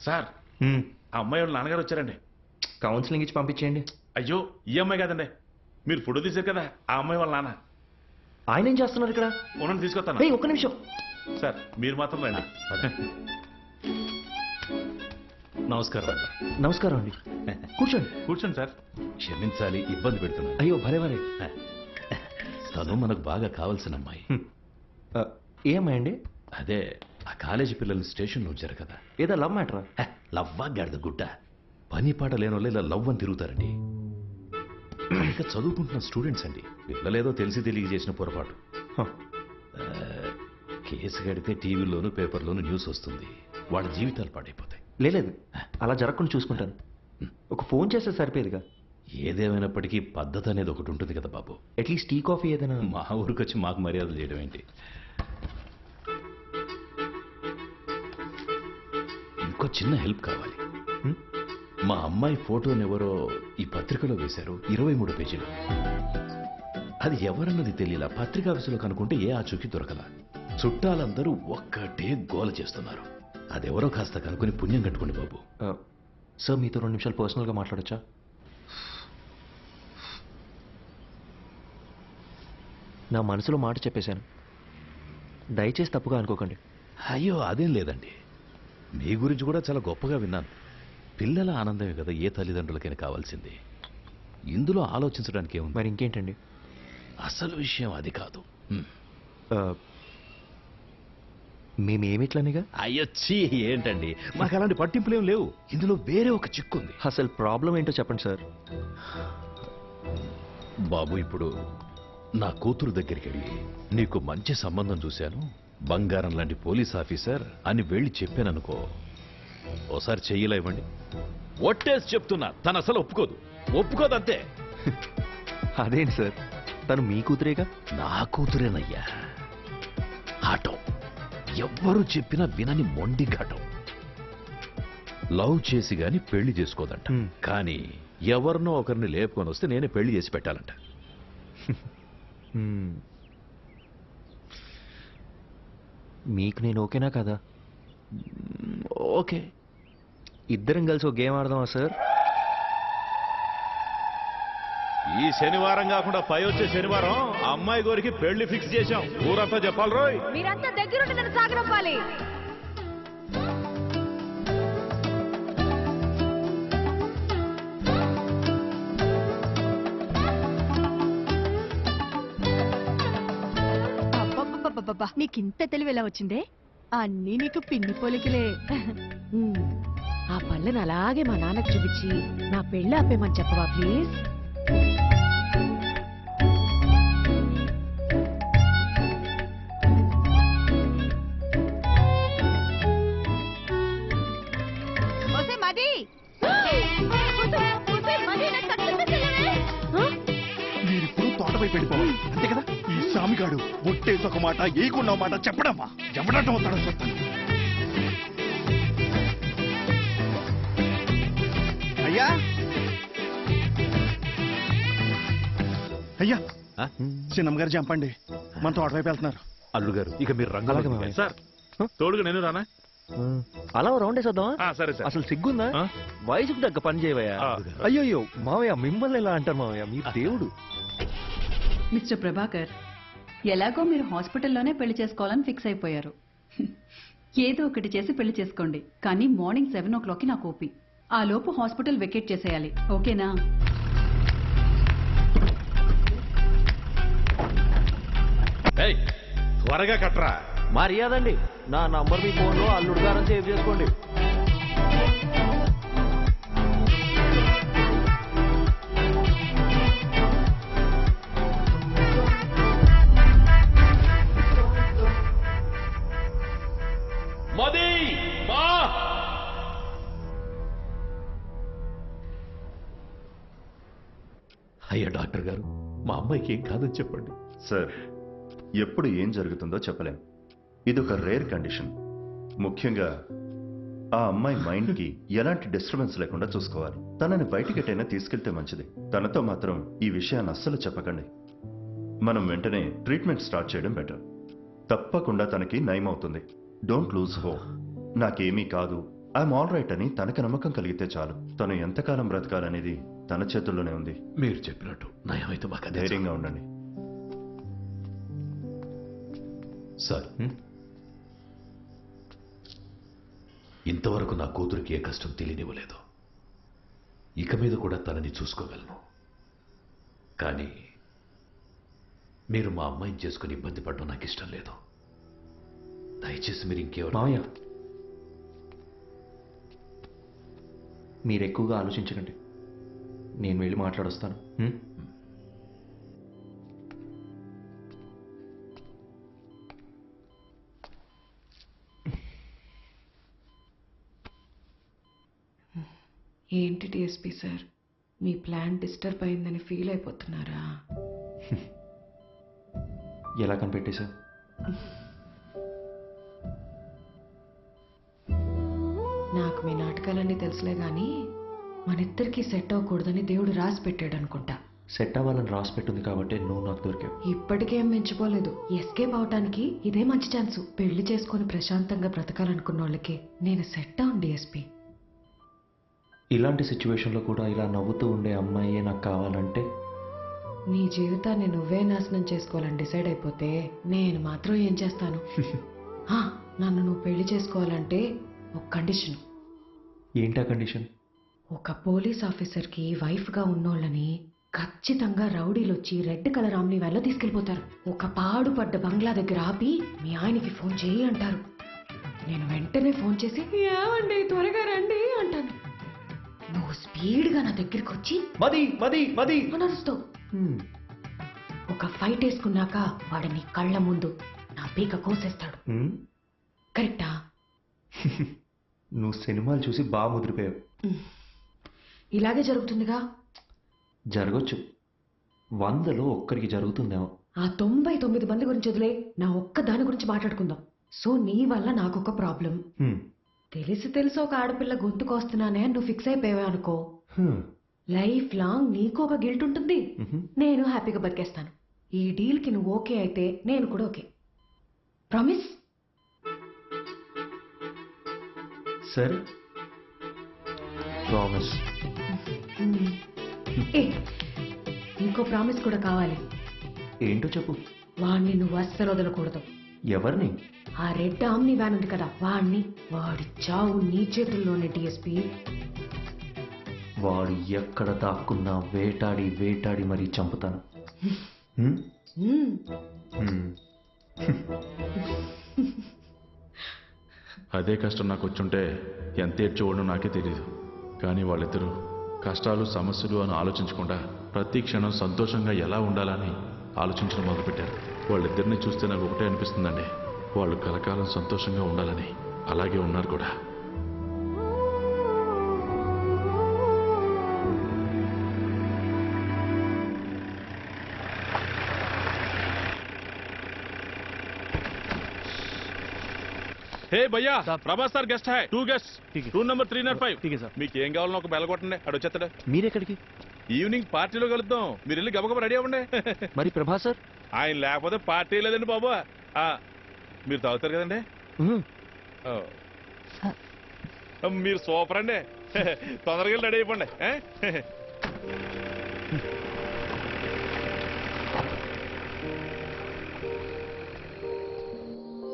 Sir ఆ అమ్మాయి వాళ్ళ నాన్నగారు వచ్చారండి. కౌన్సిలింగ్ ఇచ్చి పంపించేయండి. అయ్యో ఈ అమ్మాయి కాదండి. మీరు ఫోటో తీశారు కదా ఆ అమ్మాయి వాళ్ళ నాన్న. ఆయన ఏం చేస్తున్నారు ఇక్కడ? ఉండండి తీసుకొస్తాను. ఏయ్, ఒక్క నిమిషం. సార్ మీరు మాత్రం రండి. నమస్కారం నమస్కారం అండి. కూర్చోండి. కూర్చోండి సార్. క్షమించాలి ఇబ్బంది పెడుతున్నాను. అయ్యో భలే భలే. తను మనకు బాగా కావాల్సిన అమ్మాయి. ఆ, ఏ అమ్మాయి అండి? అదే ఆ కాలేజీ పిల్లల్ని స్టేషన్లో ఉంచారు కదా ఏదో లవ్ మ్యాటరా? లవ్వా గాడిద గుడ్డ పని పాట లేని వాళ్ళు ఇలా లవ్ అని తిరుగుతారండి. ఇంకా చదువుకుంటున్న స్టూడెంట్స్ అండి. పిల్లలేదో తెలిసి తెలియ చేసిన పొరపాటు. కేసు కడితే టీవీలోను పేపర్లోను న్యూస్ వస్తుంది. వాళ్ళ జీవితాలు పాడైపోతాయి. లేదు అలా జరగకుండా చూసుకుంటాను. ఒక ఫోన్ చేస్తే సరిపోయేదిగా. ఏదేమైనప్పటికీ పద్ధతి అనేది ఒకటి ఉంటుంది కదా బాబు. అట్లీస్ట్ టీ కాఫీ ఏదైనా. మా ఊరికి వచ్చి మాకు మర్యాదలు చేయడం ఏంటి ఇంకో చిన్న హెల్ప్ కావాలి? మా అమ్మాయి ఫోటోని ఎవరో ఈ పత్రికలో వేశారు ఇరవై మూడు పేజీలు. అది ఎవరన్నది తెలియలా పత్రికా ఆఫీసులో కనుక్కుంటే ఏ ఆచూకీ దొరకలా. చుట్టాలందరూ ఒక్కటే గోల చేస్తున్నారు. అదెవరో కాస్త కనుక్కొని పుణ్యం కట్టుకోండి బాబు. సార్ మీతో రెండు నిమిషాలు పర్సనల్గా మాట్లాడొచ్చా? నా మనసులో మాట చెప్పేశాను. దయచేసి తప్పుగా అనుకోకండి. అయ్యో అదేం లేదండి. మీ గురించి కూడా చాలా గొప్పగా విన్నాను. పిల్లల ఆనందమే కదా ఏ తల్లిదండ్రులకైనా కావాల్సింది. ఇందులో ఆలోచించడానికి ఏముంది? మరి ఇంకేంటండి? అసలు విషయం అది కాదు. మేమేమిట్లనిగా? అయ్యో చీ ఏంటండి? మాకు అలాంటి పట్టింపులేం లేవు. ఇందులో వేరే ఒక చిక్కుంది అసలు ప్రాబ్లం ఏంటో చెప్పండి సార్. బాబు ఇప్పుడు నా కూతురు దగ్గరికి వెళ్ళి నీకు మంచి సంబంధం చూశాను. బంగారం లాంటి పోలీస్ ఆఫీసర్ అని వెళ్ళి చెప్పాననుకో. ఓసారి చెయ్యిలా ఇవ్వండి. ఒట్టేసి చెప్తున్నా తను అసలు ఒప్పుకోదు. ఒప్పుకోదు అంతే అదేంటి సార్? తను మీ కూతురేగా? నా కూతురేనయ్యా. ఆటో ఎవ్వరు చెప్పినా వినని మొండి ఘటం. లవ్ చేసి గాని పెళ్ళి చేసుకోదంట. హ్మ్. కానీ ఎవరినో ఒకరిని లేపుకొని వస్తే నేనే పెళ్ళి చేసి పెట్టాలంట. మీకు నేను ఓకేనా కదా? ఓకే. ఇద్దరం కలిసి ఒక గేమ్ ఆడదామా సార్? ఈ శనివారం కాకుండా పై వచ్చే శనివారం అమ్మాయి గోరికి పెళ్ళి ఫిక్స్ చేశాం. ఊరంతా చెప్పాలి రోయ్. మీరంతా దగ్గరుండి నన్ను సాగనంపాలి. అబ్బబ్బబ్బబ్బబ్బా నీకింత తెలివి ఎలా వచ్చిందే? అన్నీ నీకు పిన్ని పోలికలే. ఉమ్, ఆ పళ్ళని అలాగే మా నాన్నకు చూపించి నా పెళ్ళి ఆపేమని చెప్పవా ప్లీజ్? ఒసే మది! వెళ్ళిపోవాలి అంతే కదా? ఈ సామిగాడు ఒట్టేసి ఒక మాట ఏకున్న మాట చెప్పడమ్మా. ఎవడటం అవుతాడో చెప్తాను అయ్యా! అయ్యా! ఆ? చిన్నమ్మ గారు చంపండి. మన తోటవైపు వెళ్తున్నారు. అల్లు గారు ఇక మీరు రంగు. సార్ తోడుగా నేను రానా. అలా రౌండ్ వేసేద్దామా? ఆ, సరే సార్. అసలు సిగ్గుందా? వయసుకు తగ్గ పని చేయవయ్యా. అయ్యో మావయ్య మిమ్మల్ని ఎలా అంటారు మావయ్య? మీరు దేవుడు. మిస్టర్ ప్రభాకర్ ఎలాగో మీరు హాస్పిటల్లోనే పెళ్ళి చేసుకోవాలని ఫిక్స్ అయిపోయారు. ఏదో ఒకటి చేసి పెళ్ళి చేసుకోండి. కానీ మార్నింగ్ సెవెన్ ఓ క్లాక్కి నాకు ఓపి. ఆ లోపు హాస్పిటల్ వెకేట్ చేసేయాలి. ఓకేనా? త్వరగా కట్టరా మర్యాదండి. నా నంబర్ మీ ఫోన్లో అల్లుడు గారని సేవ్ చేసుకోండి. డాక్టర్ గారు మా అమ్మాయికి ఏం కాదని చెప్పండి. సార్ ఎప్పుడు ఏం జరుగుతుందో చెప్పలేం. ఇది ఒక రేర్ కండిషన్. ముఖ్యంగా ఆ అమ్మాయి మైండ్కి ఎలాంటి డిస్టర్బెన్స్ లేకుండా చూసుకోవాలి. తనని బయటికెటైనా తీసుకెళ్తే మంచిది. తనతో మాత్రం ఈ విషయాన్ని అస్సలు చెప్పకండి. మనం వెంటనే ట్రీట్మెంట్ స్టార్ట్ చేయడం బెటర్. తప్పకుండా తనకి నయం అవుతుంది. డోంట్ లూజ్ హో నాకేమీ కాదు. ఐఎమ్ ఆల్ రైట్ అని తనకి నమ్మకం కలిగితే చాలు. తను ఎంతకాలం బ్రతకాలనేది తన చేతుల్లోనే ఉంది. మీరు చెప్పినట్టు. నయమైతే మాకు అదే. ధైర్యంగా ఉండండి. సార్? ఇంతవరకు నా కూతురికి ఏ కష్టం తెలియనివ్వలేదు. ఇక మీద కూడా తనని చూసుకోగలను. కానీ మీరు మా అమ్మాయిని చేసుకుని ఇబ్బంది పడడం నాకు ఇష్టం లేదు. దయచేసి మీరు ఇంకెవరు మీరు ఎక్కువగా ఆలోచించకండి. నేను వెళ్ళి మాట్లాడొస్తాను? ఏంటి డిఎస్పీ సార్? మీ ప్లాన్ డిస్టర్బ్ అయిందని ఫీల్ అయిపోతున్నారా? ఎలా కనిపెట్టేశా నాకు మీ నాటకాలన్నీ తెలుసులే గాని మనిద్దరికి సెట్ అవ్వకూడదని దేవుడు రాసి పెట్టాడు అనుకుంటా. సెట్ అవ్వాలని రాసి పెట్టుంది కాబట్టి నువ్వు నాకు దొరికావు. ఇప్పటికేం మెచ్చిపోలేదు ఎస్కేప్ అవటానికి ఇదే మంచి ఛాన్స్. పెళ్ళి చేసుకొని ప్రశాంతంగా బ్రతకాలనుకున్న వాళ్ళకి నేను సెట్ అవును డిఎస్పీ ఇలాంటి సిచ్యువేషన్లో కూడా ఇలా నవ్వుతూ ఉండే అమ్మాయే నాకు కావాలంటే? నీ జీవితాన్ని నువ్వే నాశనం చేసుకోవాలని డిసైడ్ అయిపోతే నేను మాత్రం ఏం చేస్తాను? నన్ను నువ్వు పెళ్ళి చేసుకోవాలంటే ఒక కండిషన్. ఏంటా కండిషన్? ఒక పోలీస్ ఆఫీసర్కి వైఫ్గా ఉన్నోళ్ళని ఖచ్చితంగా రౌడీలు వచ్చి రెడ్ కలర్ ఆమ్ని వెళ్ళ తీసుకెళ్ళిపోతారు. ఒక పాడుపడ్డ బంగ్లా దగ్గర ఆపి మీ ఆయనకి ఫోన్ చేయి అంటారు. నేను వెంటనే ఫోన్ చేసి ఏమండి త్వరగా రండి అంటాను. నువ్వు స్పీడ్గా నా దగ్గరికి వచ్చి మది మది మది. అని అరుస్తావు ఒక ఫైట్ వేసుకున్నాక వాడు నీ కళ్ళ ముందు నా పీక కోసేస్తాడు. కరెక్టా? నువ్వు సినిమాలు చూసి బాగా ముదిరిపోయావు. ఇలాగే జరుగుతుందిగా? జరగచ్చు. వందలో ఒక్కరికి జరుగుతుందేమో. ఆ తొంభై తొమ్మిది మంది గురించి వదిలే నా ఒక్క దాని గురించి మాట్లాడుకుందాం. సో నీ వల్ల నాకు ఒక ప్రాబ్లం. తెలిసి తెలిసి ఒక ఆడపిల్ల గొంతుకొస్తున్నానే నువ్వు ఫిక్స్ అయిపోయావు అనుకో. లైఫ్ లాంగ్ నీకు ఒక గిల్ట్ ఉంటుంది. నేను హ్యాపీగా బతికేస్తాను. ఈ డీల్కి నువ్వు ఓకే అయితే నేను కూడా ఓకే. ప్రామిస్. సరే. ప్రామిస్ ఏ ఇంకో ప్రామిస్ కూడా కావాలి. ఏంటో చెప్పు. వాణ్ణి నువ్వు అస్సలు వదలకూడదు. ఎవరిని? ఆ రెడ్ ఆమ్ని వ్యాన్ ఉంది కదా వాణ్ణి. వాడి చావు నీ చేతుల్లోనే డిఎస్పీ వాడు ఎక్కడ దాక్కున్నా వేటాడి వేటాడి మరీ చంపుతాను. హ్మ్? హ్మ్. అదే కష్టం నాకు వచ్చుంటే ఎంత ఏడ్చేవాడో నాకే తెలియదు కానీ వాళ్ళిద్దరూ కష్టాలు సమస్యలు అని ఆలోచించకుండా ప్రతి క్షణం సంతోషంగా ఎలా ఉండాలని ఆలోచించడం మొదలుపెట్టారు. వాళ్ళిద్దరిని చూస్తే నాకు ఒకటే అనిపిస్తుందండి. వాళ్ళు కలకాలం సంతోషంగా ఉండాలని అలాగే ఉన్నారు కూడా. హే భయ్యా Prabhas sir guest high. Two guest two number three not five మీకు ఏం కావాలన్నా ఒక బెల్ కొట్టండి అడు వచ్చేస్తాడు. మీరెక్కడికి? ఈవినింగ్ పార్టీలో కలుద్దాం. మీరు వెళ్ళి గబగబా రెడీ అవ్వండి. మరి ప్రభా సార్? ఆయన లేకపోతే పార్టీ లేదండి బాబు. ఆ, మీరు తాగుతారు కదండి. మీరు సూపర్ అండి. తొందరగా వెళ్ళి రెడీ అయిపోండి?